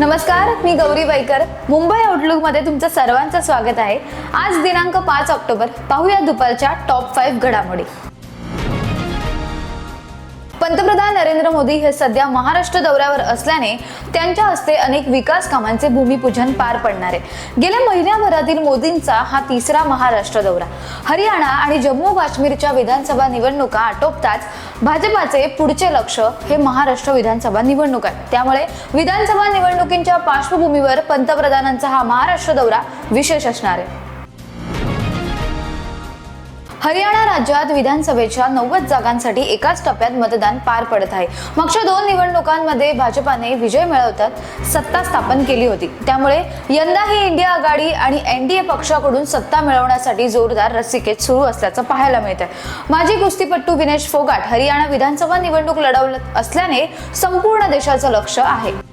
नमस्कार मी गौरी बैकर मुंबई आउटलुकमध्ये तुमचं सर्वांचं स्वागत आहे. आज दिनांक पाच ऑक्टोबर पाहूया दुपारच्या टॉप फाईव्ह घडामोडी. पंतप्रधान नरेंद्र मोदी हे सध्या महाराष्ट्र दौऱ्यावर असल्याने त्यांच्या हस्ते अनेक विकास कामांचे भूमिपूजन पार पडणार आहे. गेल्या महिन्याभरातील मोदींचा हा तिसरा महाराष्ट्र दौरा. हरियाणा आणि जम्मू काश्मीरच्या विधानसभा निवडणुका आटोपताच भाजपाचे पुढचे लक्ष हे महाराष्ट्र विधानसभा निवडणूक आहे. त्यामुळे विधानसभा निवडणुकींच्या पार्श्वभूमीवर पंतप्रधानांचा हा महाराष्ट्र दौरा विशेष असणार आहे. हरियाणा राज्यात विधानसभेच्या नव्वद जागांसाठी एकाच टप्प्यात मतदान पार पडत आहे. मागच्या दोन निवडणुकांमध्ये भाजपाने विजय मिळवतात सत्ता स्थापन केली होती. त्यामुळे यंदा ही इंडिया आघाडी आणि एनडीए पक्षाकडून सत्ता मिळवण्यासाठी जोरदार रस्सीखेच सुरू असल्याचं पाहायला मिळतंय. माजी कुस्तीपट्टू विनेश फोगाट हरियाणा विधानसभा निवडणूक लढवत असल्याने संपूर्ण देशाचं लक्ष आहे.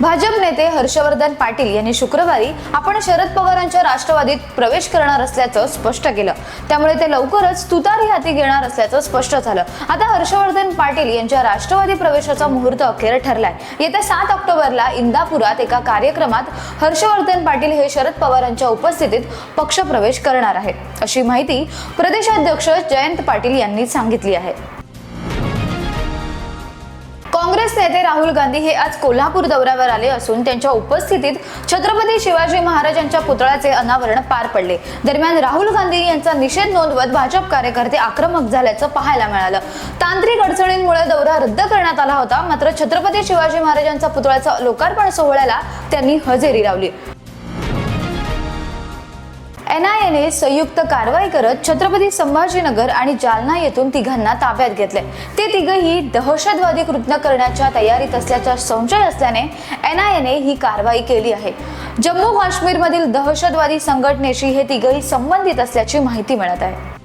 भाजप नेते हर्षवर्धन पाटील यांनी शुक्रवारी आपण शरद पवारांच्या राष्ट्रवादीत प्रवेश करणार असल्याचं स्पष्ट केलं. त्यामुळे ते लवकरच तुतारी हाती घेणार असल्याचं स्पष्ट झालं. आता हर्षवर्धन पाटील यांच्या राष्ट्रवादी प्रवेशाचा मुहूर्त अखेर ठरलाय. येत्या सात ऑक्टोबरला इंदापुरात एका कार्यक्रमात हर्षवर्धन पाटील हे शरद पवारांच्या उपस्थितीत पक्षप्रवेश करणार आहेत. अशी माहिती प्रदेशाध्यक्ष जयंत पाटील यांनी सांगितली आहे. काँग्रेस नेते राहुल गांधी हे आज कोल्हापूर दौऱ्यावर आले असून त्यांच्या उपस्थितीत छत्रपती शिवाजी महाराजांच्या पुतळ्याचे अनावरण पार पडले. दरम्यान राहुल गांधी यांचा निषेध नोंदवत भाजप कार्यकर्ते आक्रमक झाल्याचं पाहायला मिळालं. तांत्रिक अडचणींमुळे दौरा रद्द करण्यात आला होता मात्र छत्रपती शिवाजी महाराजांचा पुतळ्याचा लोकार्पण सोहळ्याला त्यांनी हजेरी लावली. एनआयएने संयुक्त कारवाई करत छत्रपती संभाजीनगर आणि जालना येथून तिघांना ताब्यात घेतले ते तिघही दहशतवादी कृत्य करण्याच्या तयारीत असल्याचा संशय असल्याने एनआयएने ही कारवाई केली आहे. जम्मू काश्मीरमधील दहशतवादी संघटनेशी हे तिघही संबंधित असल्याची माहिती मिळत आहे.